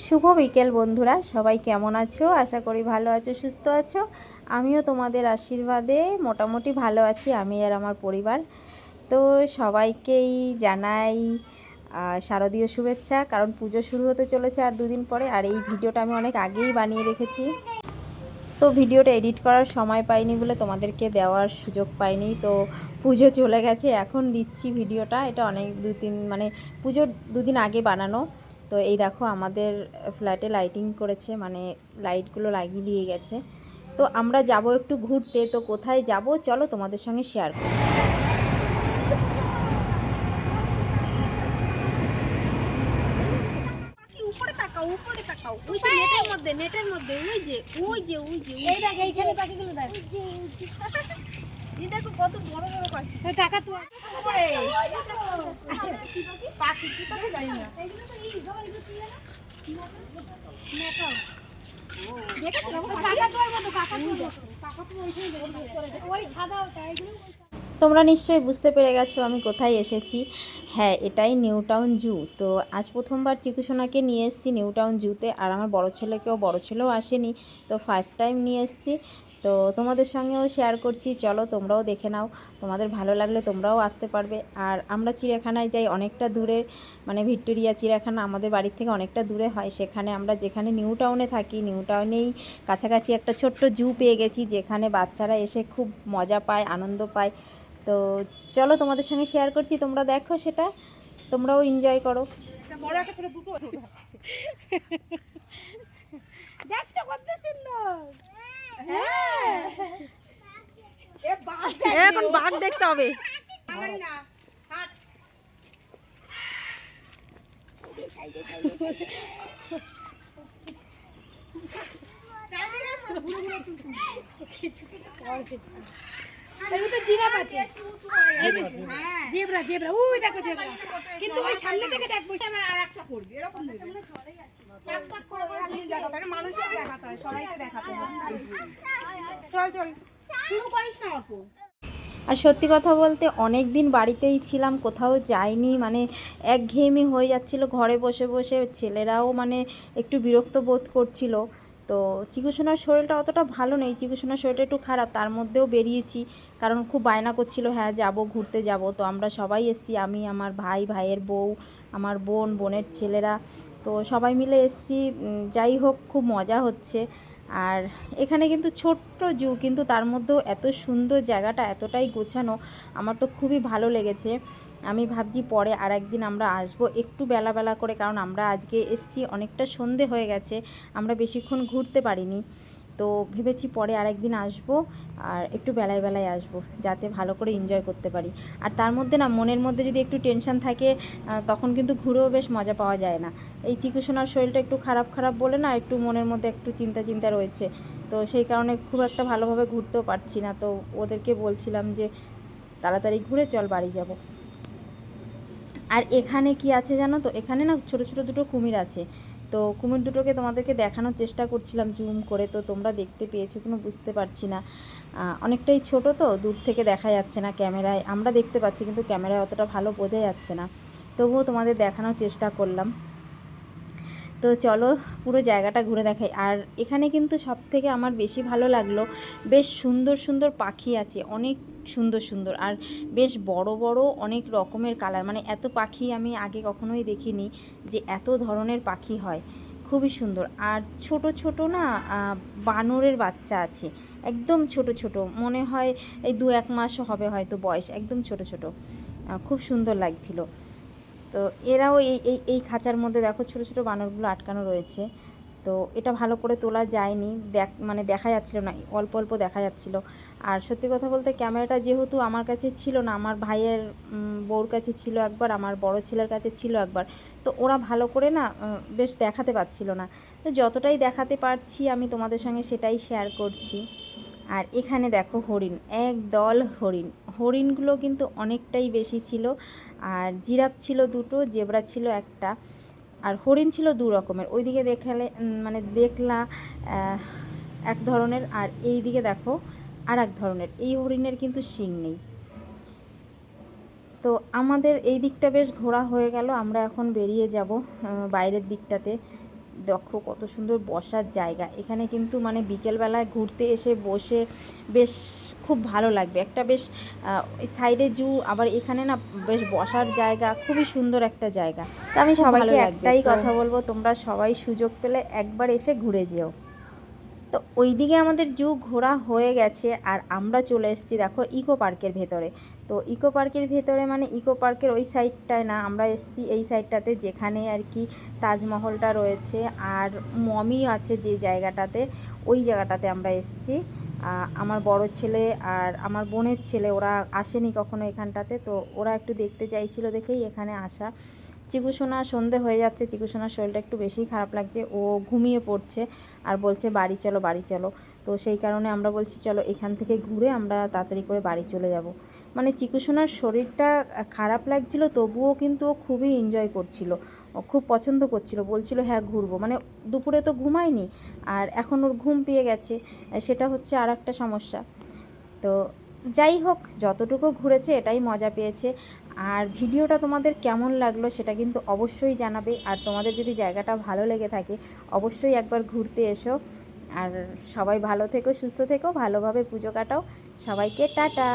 শুভ বিকেল বন্ধুরা, সবাই কেমন আছো? আশা করি ভালো আছো, সুস্থ আছো। আমিও তোমাদের আশীর্বাদে মোটামুটি ভালো আছি, আমি আর আমার পরিবার। তো সবাইকেই জানাই শারদীয় শুভেচ্ছা, কারণ পুজো শুরু হতে চলেছে আর দুদিন পরে, আর এই ভিডিওটা আমি অনেক আগেই বানিয়ে রেখেছি। তো ভিডিওটা এডিট করার সময় পাইনি বলে তোমাদেরকে দেওয়ার সুযোগ পাইনি, তো পুজো চলে গেছে, এখন দিচ্ছি ভিডিওটা। এটা অনেক দু তিন মানে পুজোর দুদিন আগে বানানো। তো এই দেখো আমাদের ফ্ল্যাটে লাইটিং করেছে মানে লাইটগুলো লাগিয়ে দিয়ে গেছে। তো আমরা যাব একটু ঘুরতে তো কোথায় যাব চলো তোমাদের সঙ্গে শেয়ার করি উপরে তাকাও উপরে তাকাও। ওই যে নেটের মধ্যে নেটের মধ্যে ওই যে ওই যে ওই যে এই দেখ এইখানে পাখিগুলো দেখ। দেখো কত বড় বড় পাখি। কাকা তো পাখি কি পাখি জানি না। তোমরা নিশ্চয়ই বুঝতে পেরে গেছো আমি কোথায় এসেছি। হ্যাঁ এটাই নিউ টাউন জু। তো আজ প্রথমবার চিকুসোনাকে নিয়ে এসেছি নিউ টাউন জুতে। আর আমার বড় ছেলেকেও বড় ছেলেও আসেনি। তো ফার্স্ট টাইম নিয়ে এসেছি। তো তোমাদের সঙ্গেও শেয়ার করছি। চলো তোমরাও দেখে নাও। তোমাদের ভালো লাগলে তোমরাও আসতে পারবে। আর আমরা চিড়িয়াখানায় যাই অনেকটা দূরে মানে ভিক্টোরিয়া চিড়িয়াখানা আমাদের বাড়ির থেকে অনেকটা দূরে হয়। সেখানে আমরা যেখানে নিউ টাউনে থাকি নিউ টাউনেই কাছাকাছি একটা ছোট্ট জু পেয়ে গেছি যেখানে বাচ্চারা এসে খুব মজা পায় আনন্দ পায়। তো চলো তোমাদের সঙ্গে শেয়ার করছি। তোমরা দেখো সেটা। তোমরাও এনজয় করো। একটা বড় একটা ছোট দুটো। দেখছ কত সুন্দর হ্যাঁ এ বাঘ এখন বাঘ দেখতে হবে। আমারই না হাট এর ভিতর জিরাফ আছে। হ্যাঁ জেব্রা জেব্রা। ওই দেখো জেব্রা। কিন্তু ওই সামনে থেকে দেখব আর একটা করবি এরকম নেবে। পাক পাক করে করে জিনিস দেখাতে হয় সবাইকে দেখাতে হয় চল চল। তুইও পারিস না অল্প আর সত্যি কথা বলতে অনেক দিন বাড়িতেই ছিলাম, কোথাও যাইনি মানে একঘেয়েমি হয়ে যাচ্ছিল ঘরে বসে বসে, ছেলেরাও মানে একটু বিরক্ত বোধ করছিল। তো চিকুসোনার শরীরটা অতটা ভালো নেই চিকুসোনার শরীরটা একটু খারাপ, তার মধ্যেও বেরিয়েছি, কারণ খুব বায়না করছিল হ্যাঁ যাব, ঘুরতে যাব। তো আমরা সবাই এসছি, আমি, আমার ভাই, ভাইয়ের বউ, আমার বোন, বোনের ছেলেরা, তো সবাই মিলে এসছি যাই হোক, খুব মজা হচ্ছে। আর এখানে কিন্তু ছোট্ট জু, কিন্তু তার মধ্যেও এত সুন্দর জায়গাটা, এতটাই গোছানো, আমার তো খুবই ভালো লেগেছে। আমি ভাবছি পরে আর একদিন আমরা আসব একটু বেলা বেলা করে, কারণ আমরা আজকে এসছি, অনেকটা সন্ধে হয়ে গেছে, আমরা বেশিক্ষণ ঘুরতে পারিনি। তো ভেবেছি পরে আর একদিন আসব আর একটু বেলায় বেলায় আসব, যাতে ভালো করে এনজয় করতে পারি। আর তার মধ্যে না, মনের মধ্যে যদি একটু টেনশন থাকে তখন কিন্তু ঘুরেও বেশ মজা পাওয়া যায় না। এই চিকুসোনার শরীরটা একটু খারাপ খারাপ বলে না, একটু মনের মধ্যে একটু চিন্তা চিন্তা রয়েছে। তো সেই কারণে খুব একটা ভালোভাবে ঘুরতেও পারছি না। তো ওদেরকে বলছিলাম যে, তাড়াতাড়ি ঘুরে চল, বাড়ি যাব। আর এখানে কি আছে জানো তো? এখানে না ছোট ছোট দুটো কুমির আছে। তো কুমির দুটোকে তোমাদেরকে দেখানোর চেষ্টা করছিলাম জুম করে, তো তোমরা দেখতে পেয়েছ কোনো বুঝতে পারছি না। অনেকটাই ছোট তো, দূর থেকে দেখা যাচ্ছে না ক্যামেরায়, আমরা দেখতে পাচ্ছি কিন্তু ক্যামেরায় অতটা ভালো বোঝা যাচ্ছে না। তবুও তোমাদের দেখানোর চেষ্টা করলাম। তো চলো পুরো জায়গাটা ঘুরে দেখাই। আর এখানে কিন্তু সব থেকে আমার বেশি ভালো লাগল, বেশ সুন্দর সুন্দর পাখি আছে, অনেক সুন্দর সুন্দর। আর বেশ বড় বড় অনেক রকমের কালার মানে এত পাখি আমি আগে কখনোই দেখিনি যে এত ধরনের পাখি হয়। খুবই সুন্দর। আর ছোট ছোট না বানরের বাচ্চা আছে। একদম ছোট ছোট। মনে হয় এই দু এক মাসও হবে হয়তো বয়স। একদম ছোট ছোট। খুব সুন্দর লাগছিল। তো এরাও এই এই এই খাঁচার মধ্যে দেখো ছোটো ছোটো বানরগুলো আটকানো রয়েছে। তো এটা ভালো করে তোলা যায়নি। দেখ মানে দেখা যাচ্ছিল না, অল্প অল্প দেখা যাচ্ছিল। আর সত্যি কথা বলতে ক্যামেরাটা যেহেতু আমার কাছে ছিল না, আমার ভাইয়ের বউর কাছে ছিল একবার, আমার বড় ছেলের কাছে ছিল একবার, তো ওরা ভালো করে না বেশ দেখাতে পারছিল না। তো যতটাই দেখাতে পারছি আমি তোমাদের সঙ্গে সেটাই শেয়ার করছি। আর এখানে দেখো হরিণ, এক দল হরিণ। হরিণগুলো কিন্তু অনেকটাই বেশি ছিল। আর জিরাফ ছিল দুটো, জেব্রা ছিল একটা। আর হরিণ ছিল দু রকমের। ওইদিকে দেখালে মানে দেখলা এক ধরনের আর এই দিকে দেখো আর এক ধরনের। এই হরিণের কিন্তু শিং নেই। তো আমাদের এই দিকটা বেশ ঘোরা হয়ে গেল। আমরা এখন বেরিয়ে যাব বাইরের দিকটাতে। দেখো কত সুন্দর বসার জায়গা। এখানে কিন্তু মানে বিকেলবেলায় ঘুরতে এসে বসে বেশ খুব ভালো লাগবে। একটা বেশ সাইডে জু আবার এখানে না বেশ বসার জায়গা খুবই সুন্দর একটা জায়গা। তো আমি সবাইকে একটাই কথা বলব তোমরা সবাই সুযোগ পেলে একবার এসে ঘুরে যেও। তো ওইদিকে আমাদের জু ঘোরা হয়ে গেছে আর আমরা চলে এসেছি দেখো ইকো পার্কের ভেতরে। তো ইকো পার্কের ভেতরে মানে ইকো পার্কের ওই সাইডটায় না আমরা এসেছি এই সাইডটাতে যেখানে আর কি তাজমহলটা রয়েছে আর মমি আছে যে জায়গাটাতে ওই জায়গাটাতে আমরা এসেছি। আমার বড় ছেলে আর আমার বোনের ছেলে, ওরা আসেনি কখনো এখানটাতে, তো ওরা একটু দেখতে চাইছিল দেখেই এখানে আসা। চিকুসোনা সন্ধে হয়ে যাচ্ছে, চিকুসোনার শরীরটা একটু বেশি খারাপ লাগছে, ও ঘুমিয়ে পড়ছে আর বলছে বাড়ি চলো বাড়ি চলো। তো সেই কারণে আমরা বলছি চলো এখান থেকে ঘুরে আমরা তাড়াতাড়ি করে বাড়ি চলে যাব। মানে চিকুসোনার শরীরটা খারাপ লাগছিল, তবুও কিন্তু ও খুবই এনজয় করছিল। ও খুব পছন্দ করছিল, বলছিল হ্যাঁ ঘুরবো। মানে দুপুরে তো ঘুমায়নি আর এখন ওর ঘুম পেয়ে গেছে, সেটা হচ্ছে আর একটা সমস্যা। তো যাই হোক, যতটুকু ঘুরেছে এটাই মজা পেয়েছে। আর ভিডিওটা তোমাদের কেমন লাগল সেটা কিন্তু অবশ্যই জানাবে। আর তোমাদের যদি জায়গাটা ভালো লেগে থাকে, অবশ্যই একবার ঘুরতে এসো। আর সবাই ভালো থেকো, সুস্থ থেকো, ভালোভাবে পুজো কাটাও। সবাইকে টাটা!